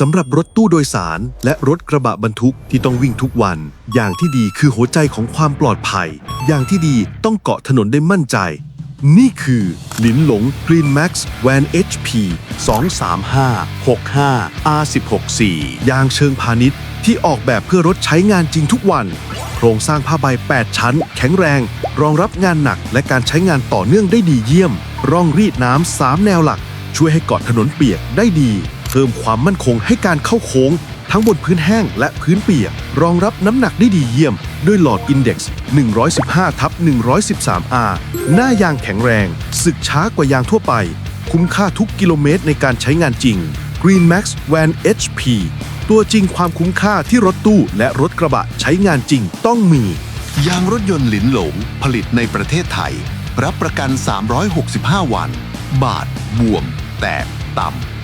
สำหรับรถตู้โดยสาร และรถกระบะบรรทุกที่ต้องวิ่งทุกวัน อย่างที่ดีคือหัวใจของความปลอดภัย อย่างที่ดีต้องเกาะถนนได้มั่นใจ นี่คือหลินหลง Green Max Van HP 235 65 R164 ยางเชิงพาณิชย์ที่ออกแบบเพื่อรถใช้งานจริงทุกวัน โครงสร้างผ้าใบ 8 ชั้น แข็งแรง รองรับงานหนักและการใช้งานต่อเนื่องได้ดีเยี่ยม ร่องรีดน้ำ 3 แนวหลัก ช่วยให้เกาะถนนเปียกได้ดี พิ่มความมั่นคงให้การเข้าโค้ง ทั้งบนพื้นแห้งและพื้นเปียก รองรับน้ำหนักได้ดีเยี่ยม ด้วยหลอดอินเด็กซ์115ทับ 113R หน้ายางแข็งแรง สึกช้ากว่ายางทั่วไป คุ้มค่าทุกกิโลเมตรในการใช้งานจริง Green Max Van HP ตัวจริงความคุ้มค่าที่รถตู้และรถกระบะใช้งานจริงต้องมี ยางรถยนต์หลินหลง ผลิตในประเทศไทย รับประกัน 365 วัน บาด บวม แตก ต่ำ